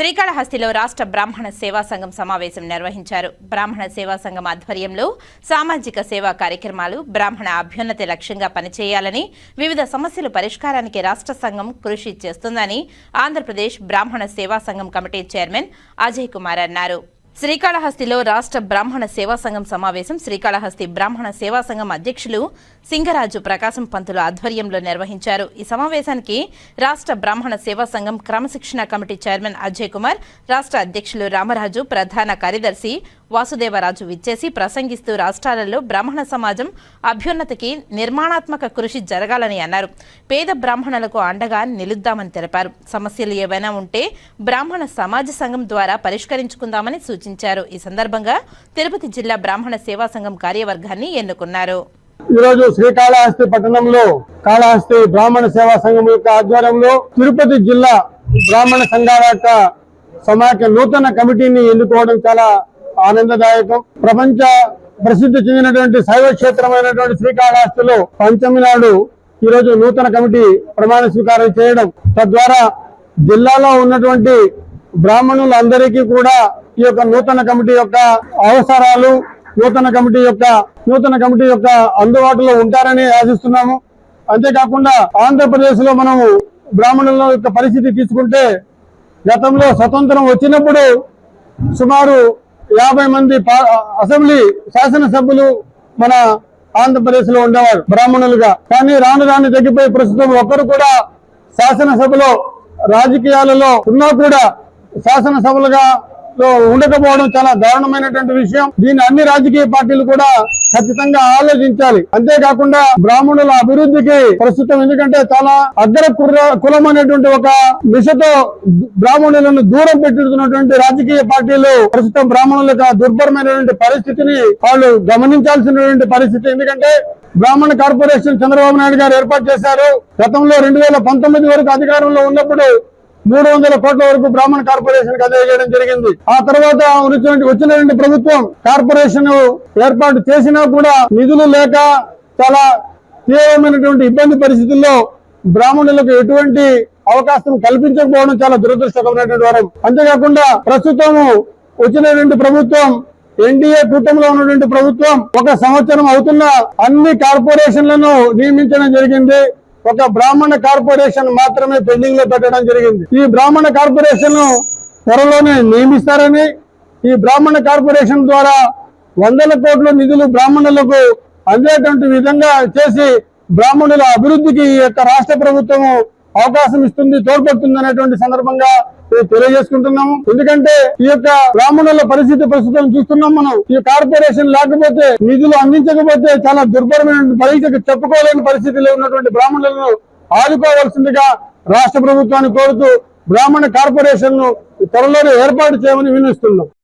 శ్రీకాళహస్తిలో రాష్ట్ర బ్రాహ్మణ సేవా సంఘం సమావేశం నిర్వహించారు. బ్రాహ్మణ సేవా సంఘం ఆధ్వర్యంలో సామాజిక సేవా కార్యక్రమాలు బ్రాహ్మణ అభ్యున్నతి లక్ష్యంగా పనిచేయాలని వివిధ సమస్యల పరిష్కారానికి రాష్ట్ర సంఘం కృషి చేస్తుందని ఆంధ్రప్రదేశ్ బ్రాహ్మణ సేవా సంఘం కమిటీ చైర్మన్ అజయ్ కుమార్ అన్నారు. శ్రీకాళహస్తిలో రాష్ట్ర బ్రాహ్మణ సేవా సంఘం సమావేశం. శ్రీకాళహస్తి బ్రాహ్మణ సేవా సంఘం అధ్యక్షులు సింగరాజు ప్రకాశం పంతుల ఆధ్వర్యంలో నిర్వహించారు. ఈ సమావేశానికి రాష్ట్ర బ్రాహ్మణ సేవా సంఘం క్రమశిక్షణ కమిటీ చైర్మన్ అజయ్ కుమార్ రాష్ట్ర అధ్యక్షులు రామరాజు ప్రధాన కార్యదర్శి వాసుదేవరాజు విచ్చేసి ప్రసంగిస్తూ రాష్ట్రాలలో బ్రాహ్మణ సమాజం అభ్యున్నతికి నిర్మాణాత్మక కృషి జరగాలని అన్నారు. పేద బ్రాహ్మణులకు అండగా నిలుద్దామని తెలిపారు. సమస్యలు ఏవైనా ఉంటే బ్రాహ్మణ సమాజ సంఘం ద్వారా పరిష్కరించుకుందామని సూచించారు ఈ సందర్భంగా తిరుపతి జిల్లా బ్రాహ్మణ సేవా సంఘం కార్యవర్గాన్ని ఎన్నుకున్నారు. ఈరోజు శ్రీకాళహస్తి పట్టణంలో కాళహస్తి బ్రాహ్మణ సేవా సంఘం యొక్క ఆధ్వర్యంలో తిరుపతి జిల్లా బ్రాహ్మణ సంఘాల యొక్క సమాఖ్య నూతన కమిటీని ఎన్నుకోవడం చాలా ఆనందదాయకం. ప్రపంచ ప్రసిద్ధి చెందినటువంటి శైవ క్షేత్రమైనటువంటి శ్రీకాళహస్తిలో పంచమి నాడు ఈరోజు నూతన కమిటీ ప్రమాణ స్వీకారం చేయడం. తద్వారా జిల్లాలో ఉన్నటువంటి బ్రాహ్మణులందరికీ కూడా ఈ యొక్క నూతన కమిటీ యొక్క అవసరాలు నూతన కమిటీ యొక్క నూతన కమిటీ యొక్క అందుబాటులో ఉంటారని ఆశిస్తున్నాము. అంతేకాకుండా ఆంధ్రప్రదేశ్లో మనము బ్రాహ్మణుల యొక్క పరిస్థితి తీసుకుంటే గతంలో స్వతంత్రం వచ్చినప్పుడు సుమారు యాభై మంది పా- అసెంబ్లీ శాసనసభ్యులు మన ఆంధ్రప్రదేశ్లో ఉండేవారు బ్రాహ్మణులుగా. కానీ రాను రాను తగ్గిపోయి ప్రస్తుతం ఒక్కరు కూడా శాసనసభలో రాజకీయాలలో ఉన్నా కూడా శాసనసభలుగా లో ఉండకపోవడం చాలా దారుణమైనటువంటి విషయం. దీన్ని అన్ని రాజకీయ పార్టీలు కూడా ఖచ్చితంగా ఆలోచించాలి. అంతేకాకుండా బ్రాహ్మణుల అభివృద్ధికి ప్రస్తుతం ఎందుకంటే చాలా అగ్ర కుర్ర- కులం అనేటువంటి ఒక దిశతో బ్రాహ్మణులను దూరం పెట్టుతున్నటువంటి రాజకీయ పార్టీలు ప్రస్తుతం బ్రాహ్మణుల యొక్క దుర్భరమైనటువంటి పరిస్థితిని వాళ్ళు గమనించాల్సినటువంటి పరిస్థితి ఎందుకంటే బ్రాహ్మణ కార్పొరేషన్ చంద్రబాబు నాయుడు గారు ఏర్పాటు చేశారు. గతంలో రెండు వేల పంతొమ్మిది వరకు అధికారంలో ఉన్నప్పుడు మూడు వందల కోట్ల వరకు బ్రాహ్మణ కార్పొరేషన్కి అందజేయడం జరిగింది. ఆ తర్వాత వచ్చినటువంటి వచ్చినటువంటి ప్రభుత్వం కార్పొరేషన్ ఏర్పాటు చేసినా కూడా నిధులు లేక చాలా తీవ్రమైనటువంటి ఇబ్బంది పరిస్థితుల్లో బ్రాహ్మణులకు ఎటువంటి అవకాశం కల్పించకపోవడం చాలా దురదృష్టకరమైనటువంటి వారం. అంతేకాకుండా ప్రస్తుతము వచ్చినటువంటి ప్రభుత్వం ఎన్డీఏ కూటమిలో ఉన్నటువంటి ప్రభుత్వం ఒక సంవత్సరం అవుతున్న అన్ని కార్పొరేషన్లను నియమించడం జరిగింది. ఒక బ్రాహ్మణ కార్పొరేషన్ మాత్రమే పెండింగ్లో పెట్టడం జరిగింది. ఈ బ్రాహ్మణ కార్పొరేషన్ త్వరలోనే నియమిస్తారని ఈ బ్రాహ్మణ కార్పొరేషన్ ద్వారా వందల కోట్ల నిధులు బ్రాహ్మణులకు అందేటువంటి విధంగా చేసి బ్రాహ్మణుల అభివృద్ధికి ఈ యొక్క రాష్ట్ర ప్రభుత్వము అవకాశం ఇస్తుంది తోడ్పడుతుంది అనేటువంటి సందర్భంగా తెలియజేసుకుంటున్నాము ఎందుకంటే ఈ యొక్క బ్రాహ్మణుల పరిస్థితి ప్రస్తుతం చూస్తున్నాం మనం. ఈ కార్పొరేషన్ లేకపోతే నిధులు అందించకపోతే చాలా దుర్భరమైన పరిస్థితి చెప్పుకోలేని పరిస్థితిలో ఉన్నటువంటి బ్రాహ్మణులను ఆదుకోవాల్సిందిగా రాష్ట్ర ప్రభుత్వాన్ని కోరుతూ బ్రాహ్మణ కార్పొరేషన్ను త్వరలోనే ఏర్పాటు చేయమని వినిస్తున్నాం